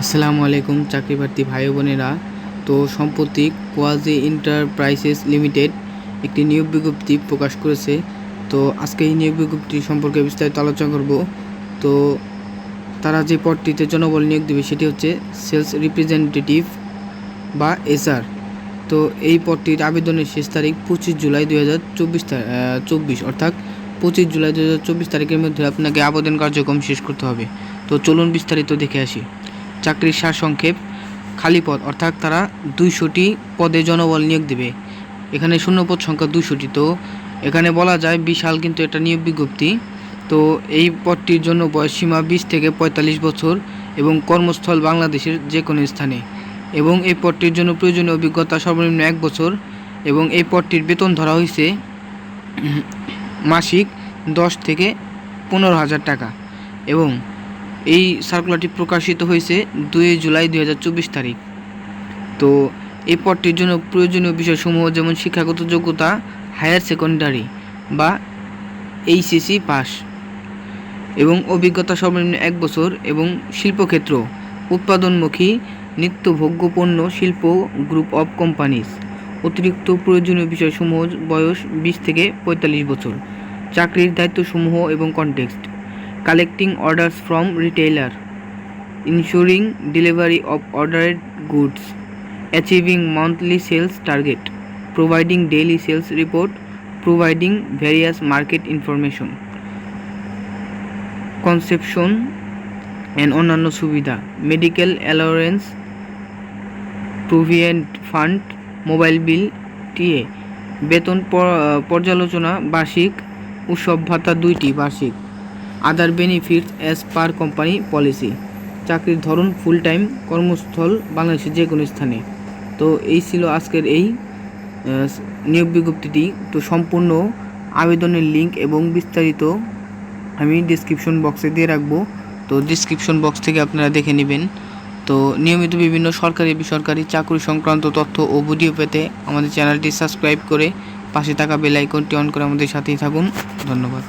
আসসালামু আলাইকুম চাকরি প্রার্থী ভাই বোনেরা। তো সম্প্রতি কোয়াজি এন্টারপ্রাইজেস লিমিটেড একটি নিয়োগ বিজ্ঞপ্তি প্রকাশ করেছে। তো আজকে এই নিয়োগ বিজ্ঞপ্তি সম্পর্কে বিস্তারিত আলোচনা করব। তো তারা যে পদটিতে জনবল নিয়োগ দেবে সেটি হচ্ছে সেলস রিপ্রেজেন্টেটিভ বা এসআর। তো এই পদটির আবেদনের শেষ তারিখ পঁচিশ জুলাই দু হাজার চব্বিশ চব্বিশ, অর্থাৎ পঁচিশ জুলাই দু হাজার চব্বিশ তারিখের মধ্যে আপনাকে আবেদন কার্যক্রম শেষ করতে হবে। তো চলুন বিস্তারিত দেখে আসি। চাকরির সারসংক্ষেপ খালি পদ, অর্থাৎ তারা দুইশোটি পদে জনবল নিয়োগ দেবে। এখানে শূন্যপদ সংখ্যা দুইশোটি, তো এখানে বলা যায় বিশাল কিন্তু এটা নিয়োগ বিজ্ঞপ্তি। তো এই পদটির জন্য বয়সসীমা বিশ থেকে পঁয়তাল্লিশ বছর এবং কর্মস্থল বাংলাদেশের যে কোনো স্থানে। এবং এই পদটির জন্য প্রয়োজনীয় অভিজ্ঞতা সর্বনিম্ন এক বছর এবং এই পদটির বেতন ধরা হয়েছে মাসিক দশ থেকে পনেরো হাজার টাকা। এবং এই সার্কুলারটি প্রকাশিত হয়েছে দুই জুলাই দুই হাজার চব্বিশ তারিখ। তো এই পদটির জন্য প্রয়োজনীয় বিষয়সমূহ যেমন শিক্ষাগত যোগ্যতা হায়ার সেকেন্ডারি বা এইচএসি পাস এবং অভিজ্ঞতা সর্বনিম্ন এক বছর এবং শিল্পক্ষেত্র, উৎপাদনমুখী নিত্যভোগ্য পণ্য শিল্প গ্রুপ অফ কোম্পানিজ অতিরিক্ত প্রয়োজনীয় বিষয়সমূহ বয়স বিশ থেকে পঁয়তাল্লিশ বছর, চাকরির দায়িত্বসমূহ এবং context collecting orders from retailer ensuring delivery of ordered goods achieving monthly sales target providing daily sales report providing various market information conception and অন্যান্য সুবিধা medical allowance provident fund mobile bill TA বেতন পর্যালোচনা বার্ষিক, উৎসব ভাতা দুইটি বার্ষিক। Other benefits as per company policy চাকরির ধরন ফুল টাইম কর্মস্থল বাংলাদেশের যে কোনো স্থানে। তো এই ছিল আজকের এই নিয়োগ বিজ্ঞপ্তিটি। তো সম্পূর্ণ আবেদনের লিঙ্ক এবং বিস্তারিত আমি ডিসক্রিপশন বক্সে দিয়ে রাখব। তো ডিসক্রিপশন বক্স থেকে আপনারা দেখে নেবেন। তো নিয়মিত বিভিন্ন সরকারি, বেসরকারি চাকরি সংক্রান্ত তথ্য ও ভিডিও পেতে আমাদের চ্যানেলটি সাবস্ক্রাইব করে পাশে থাকা বেল আইকনটি অন করে আমাদের সাথেই থাকুন। ধন্যবাদ।